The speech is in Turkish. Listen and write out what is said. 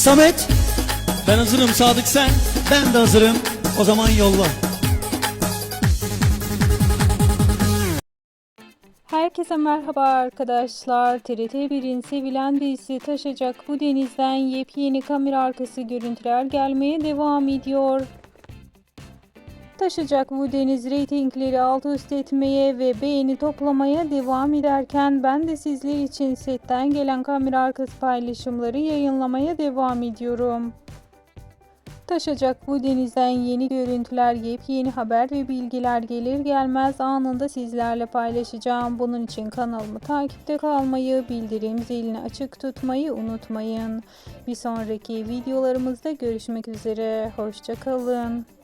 Samet, Ben hazırım Sadık sen. ben de hazırım. O zaman yolla. Herkese merhaba arkadaşlar. TRT 1'in sevilen dizisi Taşacak Bu Deniz'den yepyeni kamera arkası görüntüler gelmeye devam ediyor. Taşacak Bu Deniz reytingleri alt üst etmeye ve beğeni toplamaya devam ederken ben de sizler için setten gelen kamera arkası paylaşımları yayınlamaya devam ediyorum. Taşacak bu denizden yeni görüntüler, yepyeni haber ve bilgiler gelir gelmez anında sizlerle paylaşacağım. Bunun için kanalımı takipte kalmayı, bildirim zilini açık tutmayı unutmayın. Bir sonraki videolarımızda görüşmek üzere. Hoşçakalın.